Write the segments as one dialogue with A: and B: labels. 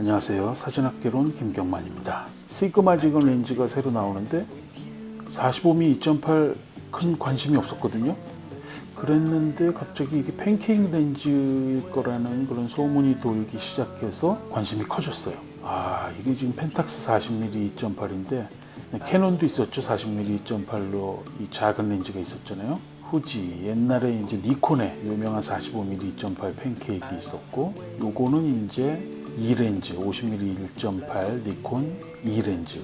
A: 안녕하세요. 사진학개론 김경만입니다. 시그마 지건 렌즈가 새로 나오는데 45mm 2.8 큰 관심이 없었거든요. 그랬는데 갑자기 이게 팬케이크 렌즈일 거라는 그런 소문이 돌기 시작해서 관심이 커졌어요. 아, 이게 지금 펜탁스 40mm 2.8인데 캐논도 있었죠. 40mm 2.8로 이 작은 렌즈가 있었잖아요. 후지 옛날에 이제 니콘의 유명한 45mm 2.8 팬케이크 있었고 요거는 이제 2렌즈 50mm 1.8 니콘 2렌즈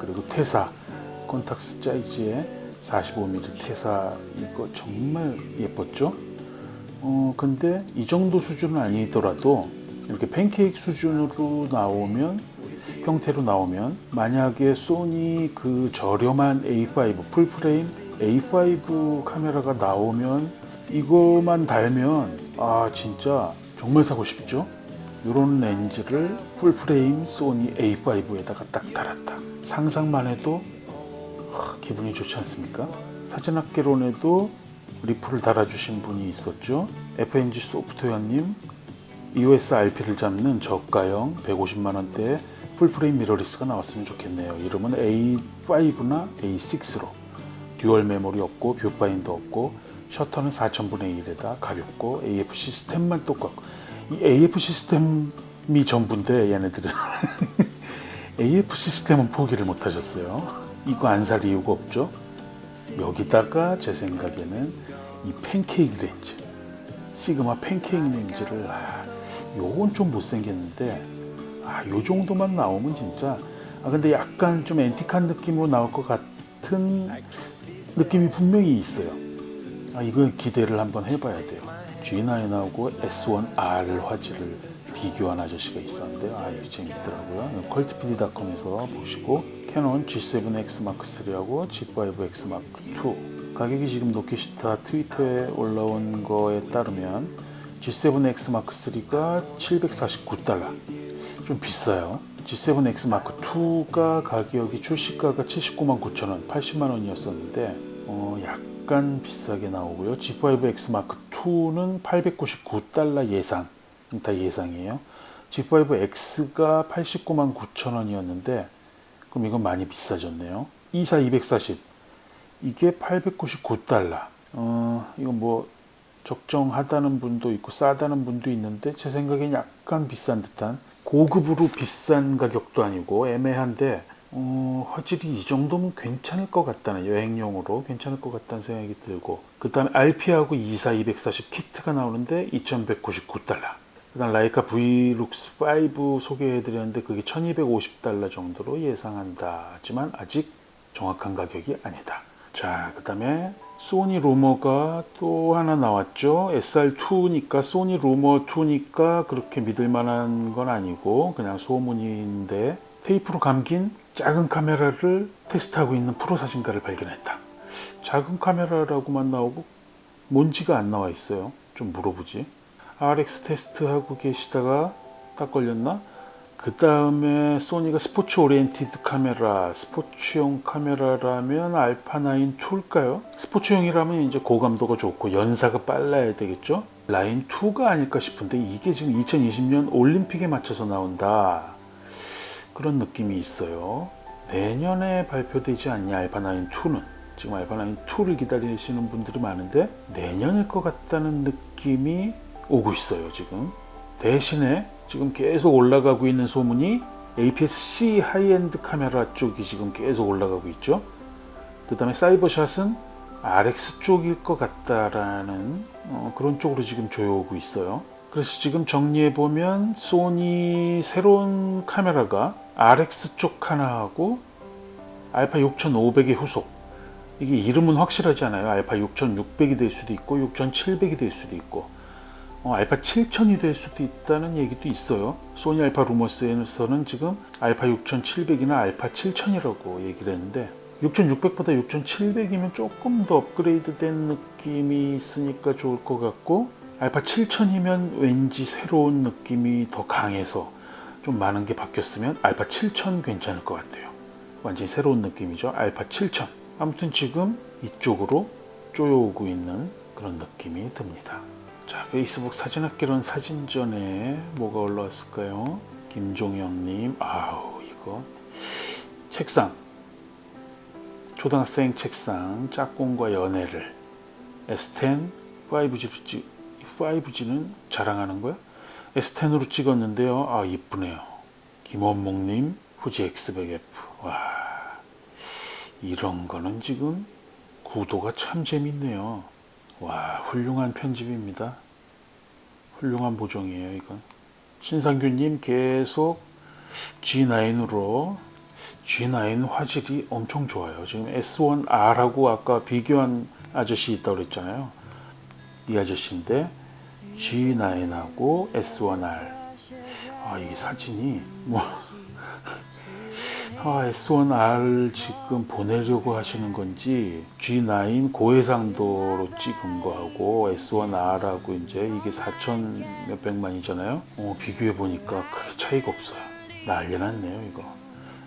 A: 그리고 테사 컨탁스 사이즈의 45mm 테사 이거 정말 예뻤죠. 어 근데 이 정도 수준은 아니더라도 이렇게 팬케이크 수준으로 나오면 형태로 나오면 만약에 소니 그 저렴한 A5 풀프레임 A5 카메라가 나오면 이거만 달면 아 진짜 정말 사고 싶죠. 이런 렌즈를 풀프레임 소니 A5에다가 딱 달았다. 상상만 해도 하, 기분이 좋지 않습니까? 사진학개론에도 리플을 달아주신 분이 있었죠. FNG 소프트웨어님 EOS RP를 잡는 저가형 150만 원대의 풀프레임 미러리스가 나왔으면 좋겠네요. 이름은 A5나 A6로 듀얼 메모리 없고 뷰파인더 없고 셔터는 4천분의 1에다 가볍고 AF 시스템만 똑같고 이 AF 시스템이 전부인데 얘네들은 AF 시스템은 포기를 못 하셨어요. 이거 안 살 이유가 없죠. 여기다가 제 생각에는 이 팬케이크 렌즈 시그마 팬케이크 렌즈를 아, 요건 좀 못생겼는데 아, 요 정도만 나오면 진짜 아 근데 약간 좀 앤틱한 느낌으로 나올 것 같은 느낌이 분명히 있어요. 아 이거 기대를 한번 해봐야 돼요. G9하고 S1R 화질을 비교한 아저씨가 있었는데 아 이거 재밌더라고요. 컬트PD.com에서 보시고 캐논 G7X Mark II이하고 G5X Mark II 가격이 지금 노키시타 트위터에 올라온 거에 따르면 G7X Mark III가 749달러 좀 비싸요. G7X Mark II가 가격이 출시가가 79만 9천 원, 80만 원이었었는데 어, 약간 비싸게 나오고요. G5X Mark II는 899달러 예상, 다 예상이에요. G5X가 89만 9천 원이었는데 그럼 이건 많이 비싸졌네요. 24 240 이게 899달러. 어, 이건 뭐 적정하다는 분도 있고 싸다는 분도 있는데 제 생각엔 약간 비싼 듯한 고급으로 비싼 가격도 아니고 애매한데 어, 화질이 이 정도면 괜찮을 것 같다는 여행용으로 괜찮을 것 같다는 생각이 들고 그 다음에 RP하고 24 240 키트가 나오는데 2199달러. 그 다음 라이카 Vlux 5 소개해드렸는데 그게 1250달러 정도로 예상한다. 하지만 아직 정확한 가격이 아니다. 자 그 다음에 소니 루머가 또 하나 나왔죠. SR2니까 소니 루머 2니까 그렇게 믿을 만한 건 아니고 그냥 소문인데 테이프로 감긴 작은 카메라를 테스트하고 있는 프로 사진가를 발견했다. 작은 카메라라고만 나오고 뭔지가 안 나와 있어요. 좀 물어보지. RX 테스트하고 계시다가 딱 걸렸나? 그 다음에 소니가 스포츠 오리엔티드 카메라, 스포츠용 카메라라면 알파9 2일까요? 스포츠용이라면 이제 고감도가 좋고 연사가 빨라야 되겠죠? 라인 2가 아닐까 싶은데 이게 지금 2020년 올림픽에 맞춰서 나온다. 그런 느낌이 있어요. 내년에 발표되지 않냐, 알파9 2는. 지금 알파9 2를 기다리시는 분들이 많은데 내년일 것 같다는 느낌이 오고 있어요, 지금. 대신에 지금 계속 올라가고 있는 소문이 APS-C 하이엔드 카메라 쪽이 지금 계속 올라가고 있죠. 그 다음에 사이버샷은 RX 쪽일 것 같다라는 어, 그런 쪽으로 지금 조여오고 있어요. 그래서 지금 정리해 보면 소니 새로운 카메라가 RX 쪽 하나하고 알파 6500의 후속 이게 이름은 확실하지 않아요. 알파 6600이 될 수도 있고 6700이 될 수도 있고 어, 알파 7000이 될 수도 있다는 얘기도 있어요. 소니 알파 루머스에서는 지금 알파 6700이나 알파 7000이라고 얘기를 했는데 6600보다 6700이면 조금 더 업그레이드 된 느낌이 있으니까 좋을 것 같고 알파 7000이면 왠지 새로운 느낌이 더 강해서 좀 많은 게 바뀌었으면 알파 7000 괜찮을 것 같아요. 완전히 새로운 느낌이죠. 알파 7000. 아무튼 지금 이쪽으로 쪼여오고 있는 그런 느낌이 듭니다. 자, 페이스북 사진학개론 사진전에 뭐가 올라왔을까요? 김종영님, 아우 이거 책상 초등학생 책상 짝꿍과 연애를 S10 5G로 찍 5G는 자랑하는 거야? S10으로 찍었는데요. 아 이쁘네요. 김원목님 후지 X100F 와 이런 거는 지금 구도가 참 재밌네요. 와 훌륭한 편집입니다. 훌륭한 보정이에요 이건. 신상규님 계속 G9으로 G9 화질이 엄청 좋아요. 지금 S1R하고 아까 비교한 아저씨 있다고 그랬잖아요. 이 아저씨인데 G9하고 S1R. 아, 이 사진이 뭐 아, S1R 지금 보내려고 하시는 건지 G9 고해상도로 찍은 거하고 S1R하고 이제 이게 4천 몇백만이잖아요. 어, 비교해 보니까 크게 차이가 없어요. 난리 났네요, 이거.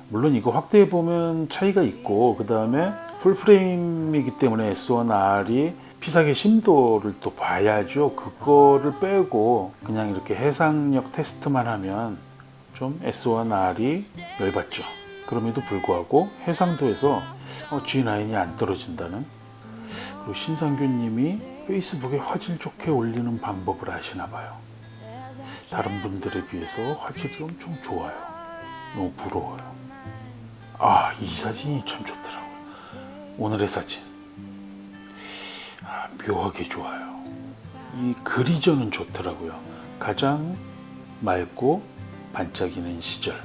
A: 물론 이거 확대해 보면 차이가 있고 그 다음에 풀프레임이기 때문에 S1R이 피사계 심도를 또 봐야죠. 그거를 빼고 그냥 이렇게 해상력 테스트만 하면 좀 S1R이 열받죠. 그럼에도 불구하고 해상도에서 어, G9이 안 떨어진다는 그리고 신상규님이 페이스북에 화질 좋게 올리는 방법을 아시나 봐요. 다른 분들에 비해서 화질이 엄청 좋아요. 너무 부러워요. 아, 이 사진이 참 좋더라고요. 오늘의 사진. 아, 묘하게 좋아요. 이 그리저는 좋더라고요. 가장 맑고 반짝이는 시절.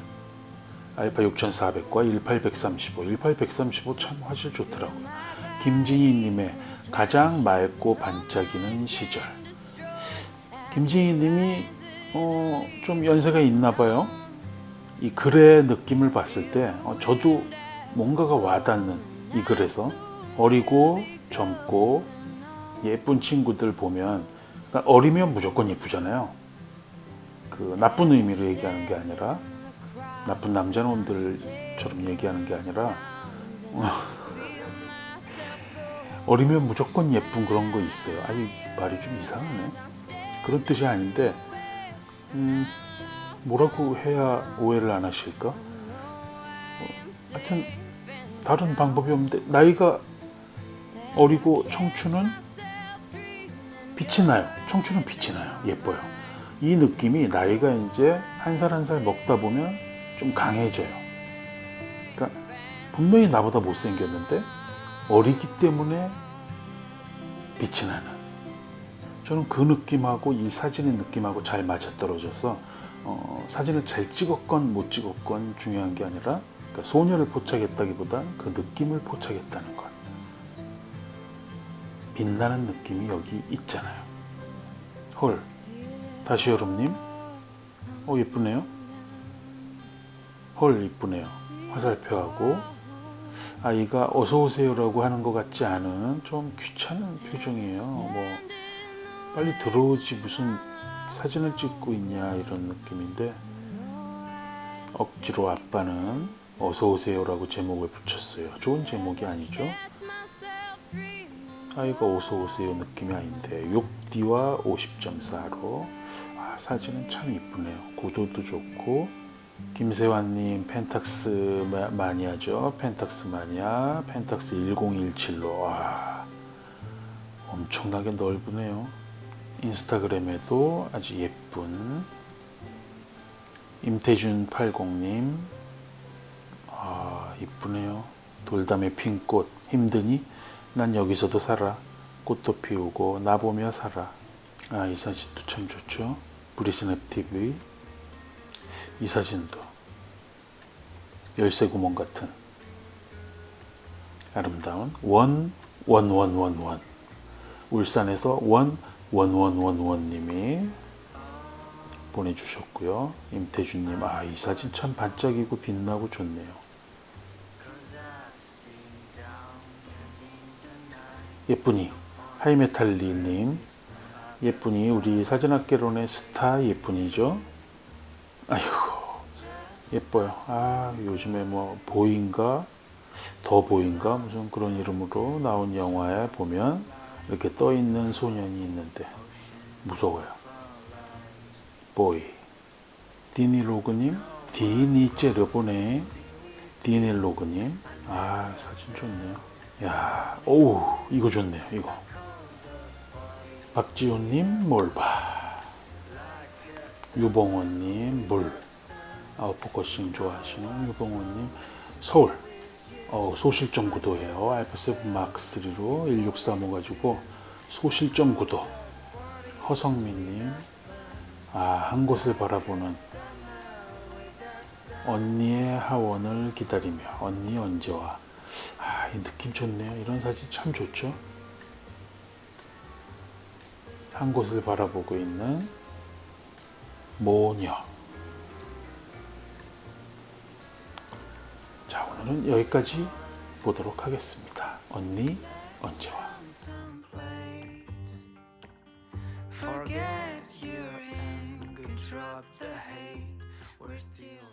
A: 알파 6400과 18135. 18135 참 화질 좋더라고요. 김진희님의 가장 맑고 반짝이는 시절. 김진희님이 어, 좀 연세가 있나 봐요. 이 글의 느낌을 봤을 때 어, 저도 뭔가가 와닿는 이 글에서 어리고 젊고 예쁜 친구들 보면 그러니까 어리면 무조건 예쁘잖아요. 그 나쁜 의미로 얘기하는 게 아니라 나쁜 남자놈들처럼 얘기하는 게 아니라 어리면 무조건 예쁜 그런 거 있어요. 아니 말이 좀 이상하네. 그런 뜻이 아닌데 음, 뭐라고 해야 오해를 안 하실까? 어, 하여튼 다른 방법이 없는데 나이가 어리고 청춘은 빛이 나요. 청춘은 빛이 나요. 예뻐요. 이 느낌이 나이가 이제 한 살 한 살 먹다 보면 좀 강해져요. 그러니까 분명히 나보다 못생겼는데 어리기 때문에 빛이 나는. 저는 그 느낌하고 이 사진의 느낌하고 잘 맞아떨어져서 어, 사진을 잘 찍었건 못 찍었건 중요한 게 아니라 그러니까 소녀를 포착했다기보다 그 느낌을 포착했다는 것. 빛나는 느낌이 여기 있잖아요. 헐, 다시 여름님, 어 예쁘네요. 헐 이쁘네요. 화살표하고 아이가 어서 오세요라고 하는 것 같지 않은 좀 귀찮은 표정이에요. 뭐 빨리 들어오지 무슨 사진을 찍고 있냐 이런 느낌인데 억지로 아빠는 어서 오세요라고 제목을 붙였어요. 좋은 제목이 아니죠? 아이가 어서 오세요. 느낌이 아닌데. 6D와 50.4로. 아, 사진은 참 이쁘네요. 구도도 좋고. 김세환님 펜탁스 마- 마니아죠. 펜탁스 마니아. 펜탁스 1017로. 와 엄청나게 넓으네요. 인스타그램에도 아주 예쁜. 임태준 80님. 아 이쁘네요. 돌담의 핀꽃. 힘드니 난 여기서도 살아. 꽃도 피우고 나 보며 살아. 아 이 사진도 참 좋죠. 브리스냅 TV 이 사진도. 열쇠 구멍 같은. 아름다운. 원 원 원 원 원. 울산에서 원 원 원 원 원님이 보내주셨고요. 임태준님 아 이 사진 참 반짝이고 빛나고 좋네요. 예쁜이 하이메탈리님 예쁜이 우리 사진학개론의 스타 예쁜이죠. 아이고 예뻐요. 아 요즘에 뭐 보인가 더 보인가 무슨 그런 이름으로 나온 영화에 보면 이렇게 떠 있는 소년이 있는데 무서워요. 보이 디니로그님, 디니제르보네, 디닐로그님. 아 사진 좋네요. 야, 오우 이거 좋네요. 이거. 박지훈님 몰바. 유봉원님 물. 아웃포커싱 좋아하시는 유봉원님 서울. 어, 소실점 구도예요. 알파7 마크3로 1635 가지고 소실점 구도. 허성민님, 아, 한 곳을 바라보는 언니의 하원을 기다리며 언니 언제 와? 이 느낌 좋네요. 이런 사진 참 좋죠. 한 곳을 바라보고 있는 모녀. 자, 오늘은 여기까지 보도록 하겠습니다. 언니, 언제와. Forget your anger, drop the hate. We're still.